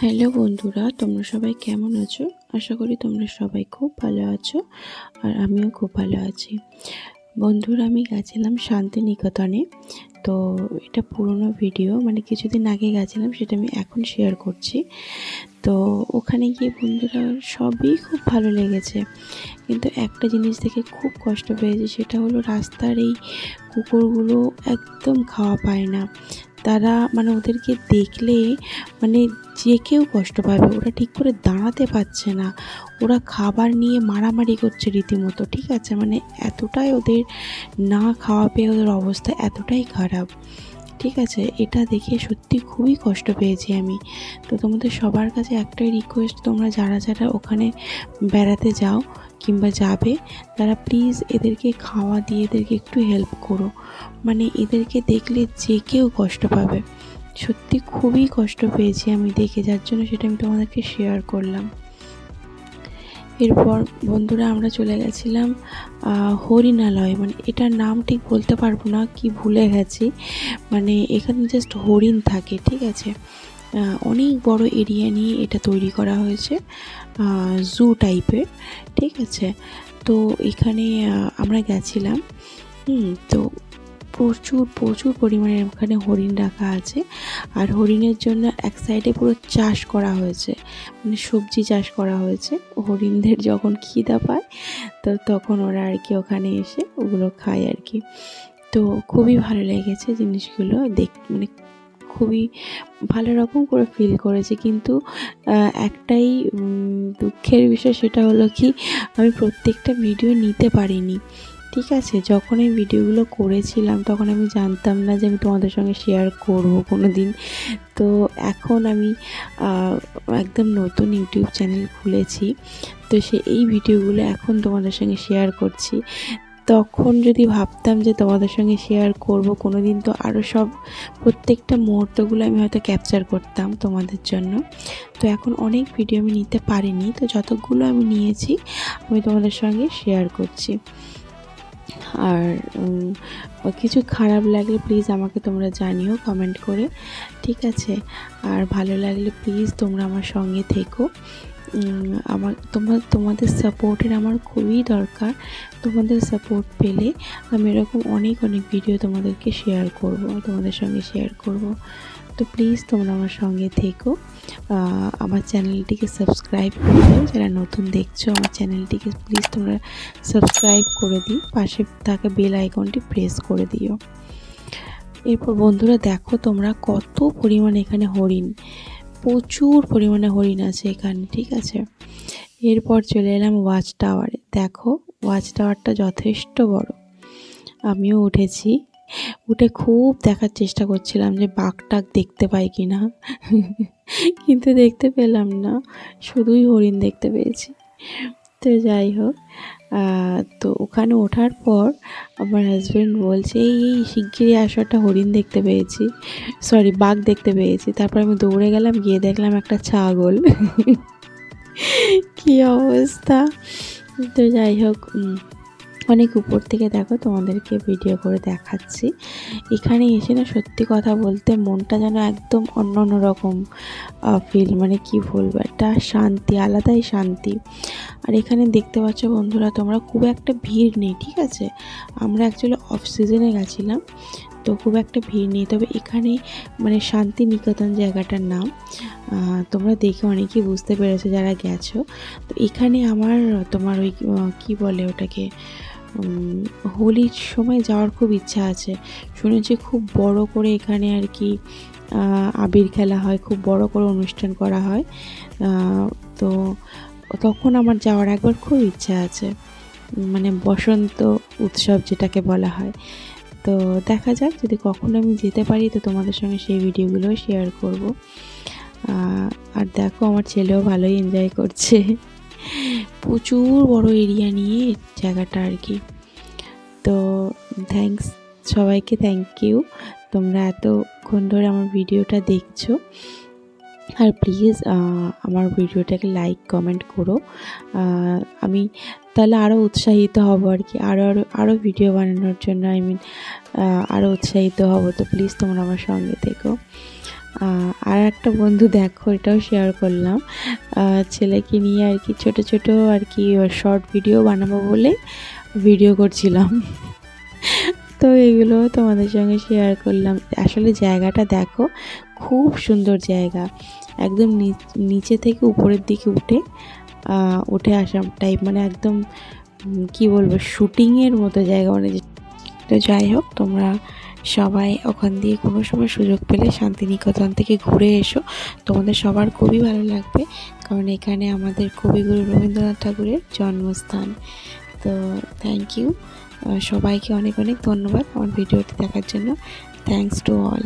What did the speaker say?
Hello বন্ধুরা, তোমরা সবাই কেমন আছো? আশা করি তোমরা সবাই খুব ভালো আছো আর আমিও খুব ভালো আছি। বন্ধুরা, আমি গেছিলাম শান্তিনিকেতনে। তো এটা পুরনো ভিডিও মানে কিছুদিন আগে গেছিলাম, সেটা আমি এখন শেয়ার করছি। তো ওখানে গিয়ে বন্ধুরা, সবই খুব ভালো লেগেছে। কিন্তু একটা জিনিস দেখে খুব কষ্ট পেয়েছি, সেটা হলো রাস্তার এই কুকুরগুলো একদম খাওয়া পায় না। তারা মানে ওদেরকে দেখলে মানে যে কেউ কষ্ট পাবে, ওরা ঠিক করে দাঁড়াতে পারছে না। ওরা খাবার নিয়ে মারামারি করছে রীতিমতো, ঠিক আছে? মানে এতটাই ওদের না খাওয়া পেয়ে ওদের অবস্থা এতটাই খারাপ। ঠিক আছে, এটা দেখে সত্যি খুবই কষ্ট পেয়েছি আমি। তো তোমাদের সবার কাছে একটাই রিকোয়েস্ট তোমরা যারা যারা ওখানে বেড়াতে যাও কিংবা যাবে, তারা প্লিজ এদেরকে খাওয়া দিয়ে এদেরকে একটু হেল্প করো। মানে এদেরকে দেখলে যে কেউ কষ্ট পাবে। সত্যি খুবই কষ্ট পেয়েছি আমি দেখে, যার জন্য সেটা আমি তোমাদেরকে শেয়ার করলাম। এরপর বন্ধুরা আমরা চলে গেছিলাম হরিণালয়। মানে এটার নাম ঠিক বলতে পারব না, কি ভুলে গেছি। মানে এখানে জাস্ট হরিণ থাকে, ঠিক আছে? অনেক বড় এরিয়া নিয়ে এটা তৈরি করা হয়েছে জু টাইপের ঠিক আছে? তো এখানে আমরা গেছিলাম। হুম, তো প্রচুর প্রচুর পরিমাণে ওখানে হরিণ রাখা আছে। আর হরিণের জন্য এক সাইডে পুরো চাষ করা হয়েছে। মানে সবজি চাষ করা হয়েছে। হরিণদের যখন খিদা পায়, তো তখন ওরা আর কি ওখানে এসে ওগুলো খায় আর কি। তো খুবই ভালো লেগেছে জিনিসগুলো দেখ মানে খুবই ভালো রকম করে ফিল করেছি। কিন্তু একটাই দুঃখের বিষয় সেটা হলো কি, আমি প্রত্যেকটা ভিডিও নিতে পারিনি। ঠিক আছে, যখন এই ভিডিওগুলো করেছিলাম তখন আমি জানতাম না যে আমি তোমাদের সঙ্গে শেয়ার করব কোনো দিন তো এখন আমি একদম নতুন ইউটিউব চ্যানেল খুলেছি। তো সে, এই ভিডিওগুলো এখন তোমাদের সঙ্গে শেয়ার করছি। তখন যদি ভাবতাম যে তোমাদের সঙ্গে শেয়ার করব কোনো দিন তো আরও সব, প্রত্যেকটা মুহূর্তগুলো আমি হয়তো ক্যাপচার করতাম তোমাদের জন্য। তো এখন অনেক ভিডিও আমি নিতে পারিনি, তো যতগুলো আমি নিয়েছি, আমি তোমাদের সঙ্গে শেয়ার করছি। আর কিছু খারাপ লাগলে প্লিজ আমাকে তোমরা জানিও কমেন্ট করে। ঠিক আছে? আর ভালো লাগলে প্লিজ তোমরা আমার সঙ্গে থেকো। আমার তোমার তোমাদের সাপোর্টের আমার খুবই দরকার। তোমাদের সাপোর্ট পেলে আমি এরকম অনেক অনেক ভিডিও তোমাদেরকে শেয়ার করব, তোমাদের সঙ্গে শেয়ার করব। তো প্লিজ তোমরা আমার সঙ্গে থেকো। আমার চ্যানেলটিকে সাবস্ক্রাইব করে দিও। যারা নতুন দেখছ আমার চ্যানেলটিকে প্লিজ তোমরা সাবস্ক্রাইব করে দিই পাশে থাকা বেল আইকনটি প্রেস করে দিও। এরপর বন্ধুরা দেখো তোমরা কত পরিমাণ এখানে হরিণ। প্রচুর পরিমাণে হরিণ আছে এখানে, ঠিক আছে? এরপর চলে এলাম ওয়াচ টাওয়ারে। দেখো, ওয়াচ টাওয়ারটা যথেষ্ট বড়। আমিও উঠেছি। উঠে খুব দেখার চেষ্টা করছিলাম যে বাঘ টাক দেখতে পাই কি না কিন্তু দেখতে পেলাম না। শুধুই হরিণ দেখতে পেয়েছি। তো যাই হোক তো ওখানে ওঠার পর আমার হাজব্যান্ড বলছে, এই এই, শিগগিরই আসো একটা হরিণ দেখতে পেয়েছি। সরি বাঘ দেখতে পেয়েছি। তারপর আমি দৌড়ে গেলাম, গিয়ে দেখলাম একটা ছাগল। কী অবস্থা? তো যাই হোক অনেক উপর থেকে দেখো তোমাদেরকে ভিডিও করে দেখাচ্ছি। এখানে এসে না সত্যি কথা বলতে মনটা যেন একদম অন্য অন্য রকম ফিল মানে কি বলব? একটা শান্তি, আলাদাই শান্তি। আর এখানে দেখতে পাচ্ছ বন্ধুরা, তোমরা খুব একটা ভিড় নেই, ঠিক আছে? আমরা অ্যাকচুয়ালি অফ সিজনে গেছিলাম, তো খুব একটা ভিড় নেই। তবে এখানে মানে শান্তিনিকেতন জায়গাটার নাম তোমরা দেখে অনেকেই বুঝতে পেরেছ যারা গেছো। তো এখানে আমার তোমার ওই কী বলে ওটাকে? হোলির সময় যাওয়ার খুব ইচ্ছা আছে। শুনেছি খুব বড় করে এখানে আর কি আবির খেলা হয়, খুব বড় করে অনুষ্ঠান করা হয়। তো তখন আমার যাওয়ার একবার খুব ইচ্ছা আছে। মানে বসন্ত উৎসব যেটাকে বলা হয়। তো দেখা যাক, যদি কখনো আমি যেতে পারি, তো তোমাদের সঙ্গে সেই ভিডিওগুলো শেয়ার করব। আর দেখো, আমার ছেলেও ভালোই এনজয় করছে। প্রচুর বড় এরিয়া নিয়ে জায়গাটা আর কি। তো থ্যাংকস সবাইকে থ্যাংক ইউ তোমরা এতক্ষণ ধরে আমার ভিডিওটা দেখছ। আর প্লিজ আমার ভিডিওটাকে লাইক কমেন্ট করো। আমি তাহলে আরও উৎসাহিত হব আর কি। আরও আরও আরও ভিডিও বানানোর জন্য আই মিন আরও উৎসাহিত হব। তো প্লিজ তোমরা আমার সঙ্গে থেকো। আর একটা বন্ধু দেখো, এটাও শেয়ার করলাম। ছেলেকে নিয়ে আর কি ছোট ছোট আর কি শর্ট ভিডিও বানাবো বলে ভিডিও করছিলাম। তো এগুলো তোমাদের সঙ্গে শেয়ার করলাম। আসলে জায়গাটা দেখো, খুব সুন্দর জায়গা। একদম নিচ- থেকে উপরের দিকে উঠে উঠে আসা টাইপ মানে একদম কি বলব শুটিংয়ের মতো জায়গা। মানে তো যাই হোক, তোমরা সবাই ওখান দিয়ে কোনো সময় সুযোগ পেলে শান্তিনিকেতন থেকে ঘুরে এসো। তোমাদের সবার খুবই ভালো লাগবে, কারণ এখানে আমাদের কবিগুরু রবীন্দ্রনাথ ঠাকুরের জন্মস্থান। তো থ্যাংক ইউ সবাইকে অনেক অনেক ধন্যবাদ আমার ভিডিওটি দেখার জন্য। Thanks to all